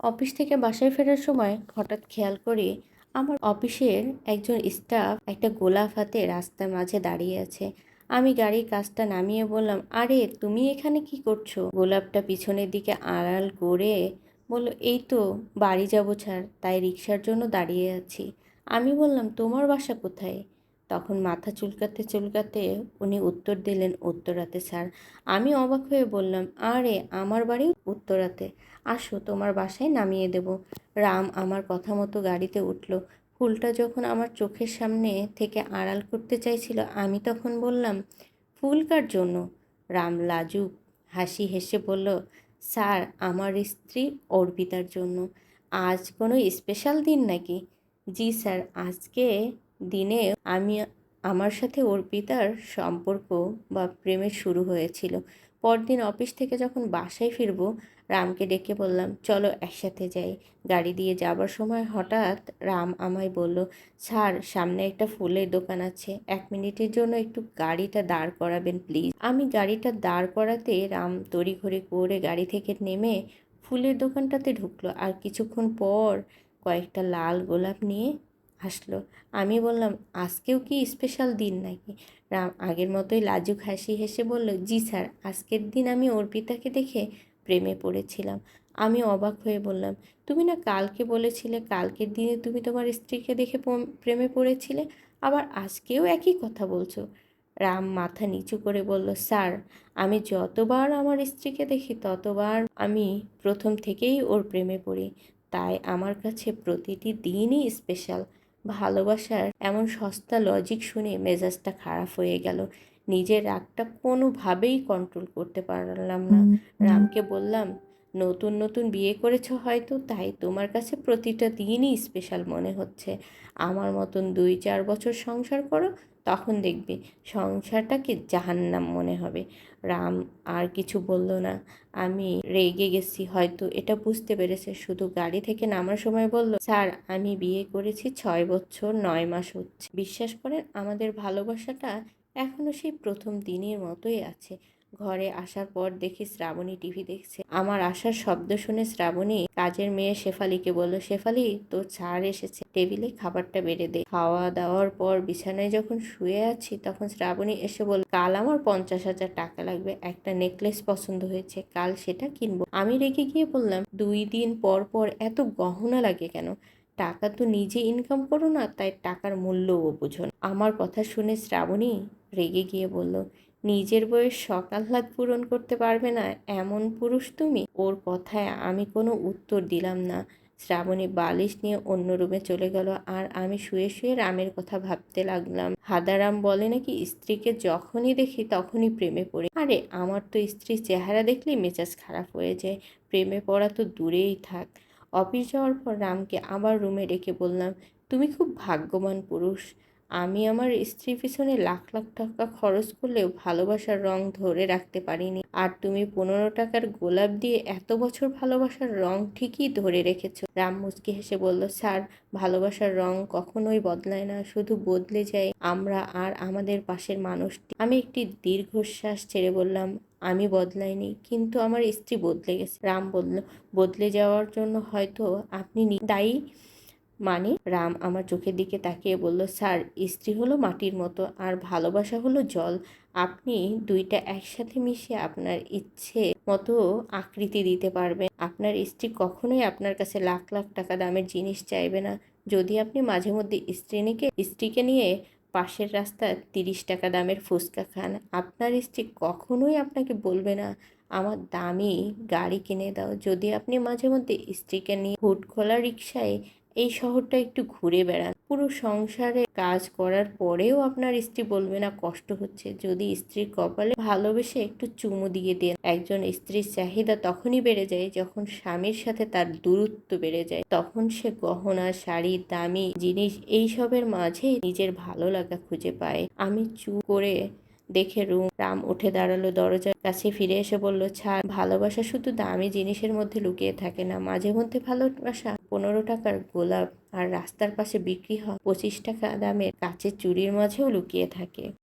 Office থেকে বাসায় ফেরার সময় হঠাৎ খেয়াল করি আমার অফিসের একজন স্টাফ একটা গোলাপ হাতে রাস্তার মাঝে দাঁড়িয়ে আছে। আমি গাড়ির কাজটা নামিয়ে বললাম, আরে, তুমি এখানে কি করছ? গোলাপটা পিছনের দিকে আড়াল করে বলল, এই তো, বাড়ি যাব ছাড়, তাই রিক্সার জন্য দাঁড়িয়ে আছি। আমি বললাম, তোমার বাসা কোথায়? তখন মাথা চুলকাতে চুলকাতে উনি উত্তর দিলেন, উত্তরাতে, স্যার। আমি অবাক হয়ে বললাম, আরে, আমার বাড়ি উত্তরাতে। আসো, তোমার বাসায় নামিয়ে দেব। রাম আমার কথা মতো গাড়িতে উঠল। ফুলটা যখন আমার চোখের সামনে থেকে আড়াল করতে চাইছিল, আমি তখন বললাম, ফুল কার জন্য? রাম লাজুক হাসি হেসে বলল, স্যার, আমার স্ত্রী অর্পিতার জন্য। আজ কোনো স্পেশাল দিন নাকি? জি, স্যার, আজকে দিনে আমি, আমার সাথে অর্পিতার সম্পর্ক বা প্রেমের শুরু হয়েছিল। পরদিন অফিস থেকে যখন বাসায় ফিরবো, রামকে ডেকে বললাম, চলো একসাথে যাই। গাড়ি দিয়ে যাবার সময় হঠাৎ রাম আমায় বলল স্যার সামনে একটা ফুলের দোকান আছে। এক মিনিটের জন্য একটু গাড়িটা দাঁড় করাবেন, প্লিজ। আমি গাড়িটা দাঁড় করাতে রাম তড়িঘড়ি করে গাড়ি থেকে নেমে ফুলের দোকানটাতে ঢুকলো। আর কিছুক্ষণ পর কয়েকটা লাল গোলাপ নিয়ে হাসলো। আমি বললাম, আজকেও কি স্পেশাল দিন নাকি? রাম আগের মতোই লাজুক হাসি হেসে বলল, জি স্যার, আজকের দিন আমি অর্পিতাকে দেখে প্রেমে পড়েছিলাম। আমি অবাক হয়ে বললাম, তুমি না কালকে বলেছিলে, কালকের দিনে তুমি তোমার স্ত্রীকে দেখে প্রেমে পড়েছিলে, আবার আজকেও একই কথা বলছো? রাম মাথা নিচু করে বলল, স্যার, আমি যতবার আমার স্ত্রীকে দেখি, ততবার আমি প্রথম থেকেই ওর প্রেমে পড়ি। তাই আমার কাছে প্রতিটি দিনই স্পেশাল ভালোবাসার এমন সস্তা লজিক শুনে মেজাজটা খারাপ হয়ে গেল। নিজের রাগটা কোনোভাবেই কন্ট্রোল করতে পারলাম না। রামকে বললাম নতুন নতুন বিয়ে করেছ হয়তো, তাই তোমার কাছে প্রতিটা দিনই স্পেশাল মনে হচ্ছে। আমার মতন দুই, চার বছর সংসার করো, তখন দেখবে সংসারটাকে জাহান্নাম মনে হবে। রাম আর কিছু বলল না। আমি রেগে গেছি, হয়তো এটা বুঝতে পেরেছে। শুধু গাড়ি থেকে নামার সময় বলল, স্যার, আমি বিয়ে করেছি ছয় বছর, নয় মাস হচ্ছে। বিশ্বাস করেন, আমাদের ভালোবাসাটা এখনও সেই প্রথম দিনের মতোই আছে। ঘরে আসার পর দেখি শ্রাবণী টিভি দেখছে। আমার আসার শব্দ শুনে শ্রাবণী কাজের মেয়ে শেফালিকে বলল, শেফালি, তোর ছাড় এসেছে। টেবিলে খাবারটা বেড়ে দে। খাওয়া দাওয়ার পর বিছানায় যখন শুয়ে আছি, তখন শ্রাবণী এসে বলল, কাল আমার পঞ্চাশ হাজার টাকা লাগবে। একটা নেকলেস পছন্দ হয়েছে। কাল সেটা কিনবো। আমি রেগে গিয়ে বললাম, দুই দিন পর পর এত গহনা লাগে কেন? টাকা তো নিজে ইনকাম করো না, তাই টাকার মূল্যও বোঝো আমার কথা শুনে শ্রাবণী রেগে গিয়ে বলল নিজের বইয়ের শখ আহ্লাদ পূরণ করতে পারবে না, এমন পুরুষ তুমি? ওর কথায় আমি কোনো উত্তর দিলাম না। শ্রাবণী বালিশ নিয়ে অন্য রুমে চলে গেল আর আমি শুয়ে শুয়ে রামের কথা ভাবতে লাগলাম। হাদারাম বলে নাকি, স্ত্রীকে যখনই দেখি তখনই প্রেমে পড়ি। আরে, আমার তো স্ত্রীর চেহারা দেখলেই মেজাজ খারাপ হয়ে যায়। প্রেমে পড়া তো দূরেই থাক। অফিস যাওয়ার পর রামকে আবার রুমে ডেকে বললাম, তুমি খুব ভাগ্যবান পুরুষ। আমি আমার স্ত্রীর পিছনে লাখ লাখ টাকা খরচ করলেও ভালোবাসার রং ধরে রাখতে পারিনি। আর তুমি পনেরো টাকার গোলাপ দিয়ে এত বছর ভালোবাসার রং ঠিকই ধরে রেখেছো। রাম মুচকি হেসে বলল, স্যার, ভালোবাসার রং কখনোই বদলায় না, শুধু বদলে যায় আমরা আর আমাদের পাশের মানুষটি। আমি একটি দীর্ঘশ্বাস ছেড়ে বললাম, আমি বদলাইনি, কিন্তু আমার স্ত্রী বদলে গেছে। রাম বলল, বদলে যাওয়ার জন্য হয়তো আপনি দায়ী মানে রাম আমার চোখের দিকে তাকিয়ে বলল, স্যার, স্ত্রী হলো মাটির মতো আর ভালোবাসা হলো জল। আপনি দুইটা একসাথে মিশিয়ে আপনার ইচ্ছে মতো আকৃতি দিতে পারবেন। আপনার স্ত্রী কখনোই আপনার কাছে লাখ লাখ টাকা দামের জিনিস চাইবে না। যদি আপনি মাঝে মধ্যে স্ত্রীকে স্ত্রীকে নিয়ে পাশের রাস্তা তিরিশ টাকা দামের ফুচকা খান, আপনার স্ত্রী কখনোই আপনাকে বলবে না, আমার দামি গাড়ি কিনে দাও। যদি আপনি মাঝে মধ্যে স্ত্রীকে নিয়ে হুট খোলা রিক্সায় এই শহরটা একটু ঘুরে বেড়ান। পুরো সংসারে কাজ করার পরেও আপনার স্ত্রী বলবে, না, কষ্ট হচ্ছে। যদি স্ত্রীর কপালে ভালোবেসে একটু চুমু দিয়ে দেন, একজন স্ত্রীর চাহিদা তখনই বেড়ে যায় যখন স্বামীর সাথে তার দূরত্ব বেড়ে যায়। তখন সে গহনা, শাড়ি, দামি জিনিস এইসবের মাঝে নিজের ভালো লাগা খুঁজে পায়। আমি চু করে দেখে রুম, রাম উঠে দাঁড়াল দরজার কাছে, ফিরে এসে বলল, ছাড়, ভালোবাসা শুধু দামি জিনিসের মধ্যে লুকিয়ে থাকে না। মাঝে মধ্যে ভালোবাসা পনেরো টাকার গোলাপ আর রাস্তার পাশে বিক্রি হয় পঁচিশ টাকা দামের কাচের চুরির মাঝেও লুকিয়ে থাকে।